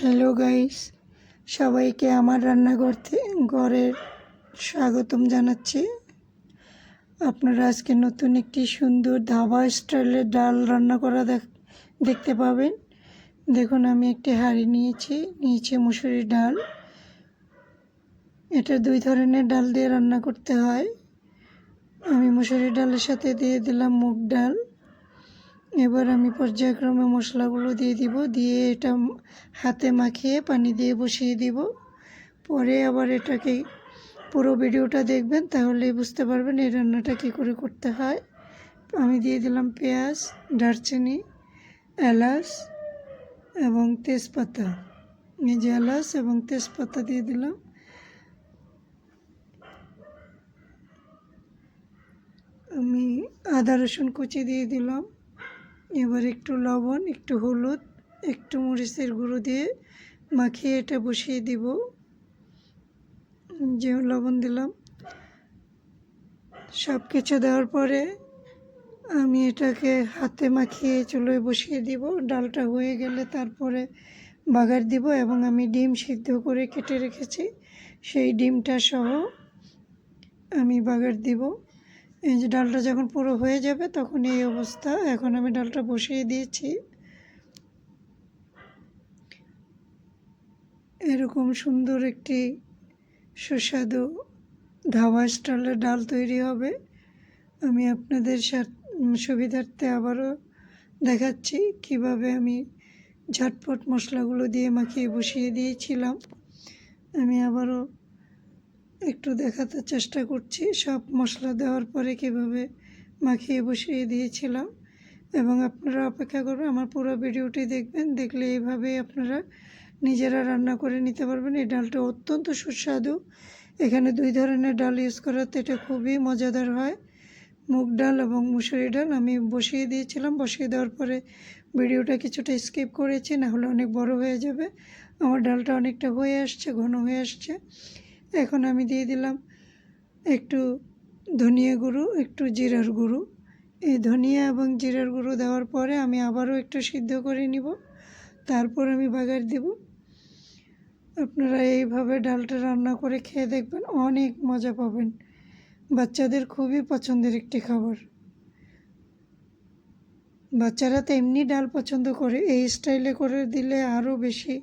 Hello guys সবাইকে আমার রান্নাঘর থে- ঘরের স্বাগতম জানাচ্ছি। আপনারা আজকে নতুন একটি সুন্দর ধাবা স্টাইলের ডাল রান্না করা দেখ- দেখতে পাবেন। দেখুন, আমি একটি হাঁড়ি নিয়েছি নিয়েছি মুসুরির ডাল। এটা দুই ধরনের ডাল দিয়ে রান্না করতে হয়। আমি মুসুরির ডালের সাথে দিয়ে দিলাম মুগ ডাল। এবার আমি পর্যায়ক্রমে মশলাগুলো দিয়ে দিব, দিয়ে এটা হাতে মাখিয়ে পানি দিয়ে বসিয়ে দিব। পরে আবার এটাকে পুরো ভিডিওটা দেখবেন, তাহলেই বুঝতে পারবেন এই রান্নাটা কী করে করতে হয়। আমি দিয়ে দিলাম পেঁয়াজ, দারচিনি, এলাচ এবং তেজপাতা। যে এলাচ এবং তেজপাতা দিয়ে দিলাম। আমি আদা রসুন কুচি দিয়ে দিলাম। এবার একটু লবণ, একটু হলুদ, একটু মরিচের গুঁড়ো দিয়ে মাখিয়ে এটা বসিয়ে দিব। যে লবণ দিলাম। সব কিছু দেওয়ার পরে আমি এটাকে হাতে মাখিয়ে চুলোয় বসিয়ে দিব। ডালটা হয়ে গেলে তারপরে বাগার দিব এবং আমি ডিম সিদ্ধ করে কেটে রেখেছি। সেই ডিমটা সহ আমি বাগার দিব। এই যে ডালটা যখন পুরো হয়ে যাবে তখন এই অবস্থা। এখন আমি ডালটা বসিয়ে দিয়েছি। এরকম সুন্দর একটি সুস্বাদু ধাবা স্টাইলের ডাল তৈরি হবে। আমি আপনাদের সুবিধার্থে আবারও দেখাচ্ছি কীভাবে আমি ঝটপট মশলাগুলো দিয়ে মাখিয়ে বসিয়ে দিয়েছিলাম। আমি আবারও একটু দেখাতে চেষ্টা করছি। সব মশলা দেওয়ার পরে কীভাবে মাখিয়ে বসিয়ে দিয়েছিলাম এবং আপনারা অপেক্ষা করবেন। আমার পুরো ভিডিওটি দেখবেন। দেখলে এইভাবেই আপনারা নিজেরা রান্না করে নিতে পারবেন। এই ডালটা অত্যন্ত সুস্বাদু। এখানে দুই ধরনের ডাল ইউজ করাতে এটা খুবই মজাদার হয়। মুগ ডাল এবং মুসুরি ডাল আমি বসিয়ে দিয়েছিলাম। বসিয়ে দেওয়ার পরে ভিডিওটা কিছুটা স্কিপ করেছি, না হলে অনেক বড় হয়ে যাবে। আমার ডালটা অনেকটা হয়ে আসছে, ঘন হয়ে আসছে। এখন আমি দিয়ে দিলাম একটু ধনিয়া গুঁড়ো, একটু জিরার গুঁড়ো। এই ধনিয়া এবং জিরার গুঁড়ো দেওয়ার পরে আমি আবারও একটু সিদ্ধ করে নিব। তারপর আমি বাগার দিব। আপনারা এইভাবে ডালটা রান্না করে খেয়ে দেখবেন অনেক মজা পাবেন। বাচ্চাদের খুবই পছন্দের একটি খাবার। বাচ্চারা তো এমনি ডাল পছন্দ করে, এই স্টাইলে করে দিলে আরও বেশি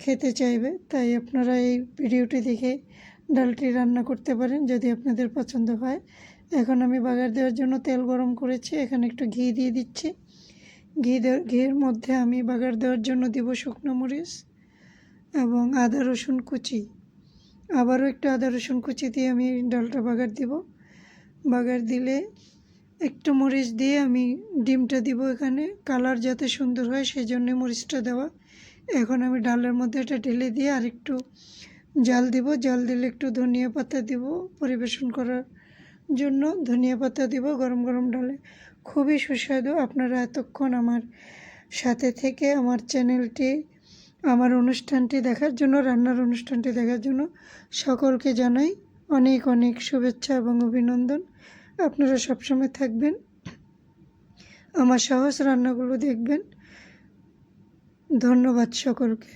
খেতে চাইবে, তাই আপনারা এই ভিডিওটি দেখে ডালটি রান্না করতে পারেন যদি আপনাদের পছন্দ হয়। এখন আমি বাগার দেওয়ার জন্য তেল গরম করেছি, এখানে একটু ঘি দিয়ে দিচ্ছি। ঘি ঘির মধ্যে আমি বাগার দেওয়ার জন্য দিব শুকনো মরিচ এবং আদা রসুন কুচি। আবারও একটু আদা রসুন কুচি দিয়ে আমি ডালটা বাগার দিব। বাগার দিলে একটু মরিচ দিয়ে আমি ডিমটা দিব এখানে, কালার যাতে সুন্দর হয় সেই জন্য মরিচটা দেওয়া। এখন আমি ডালের মধ্যে এটা ঢেলে দিয়ে আর একটু জাল দিব। জাল দিলে একটু ধনিয়া পাতা দিব পরিবেশন করার জন্য। ধনিয়া পাতা দিব গরম গরম ডালে। খুবই সুস্বাদু। আপনারা এতক্ষণ আমার সাথে থেকে আমার চ্যানেলটি, আমার অনুষ্ঠানটি দেখার জন্য, রান্নার অনুষ্ঠানটি দেখার জন্য সকলকে জানাই অনেক অনেক শুভেচ্ছা এবং অভিনন্দন। আপনারা সবসময় থাকবেন। আমার সহজ রান্নাগুলো দেখবেন। ধন্যবাদ সকলকে।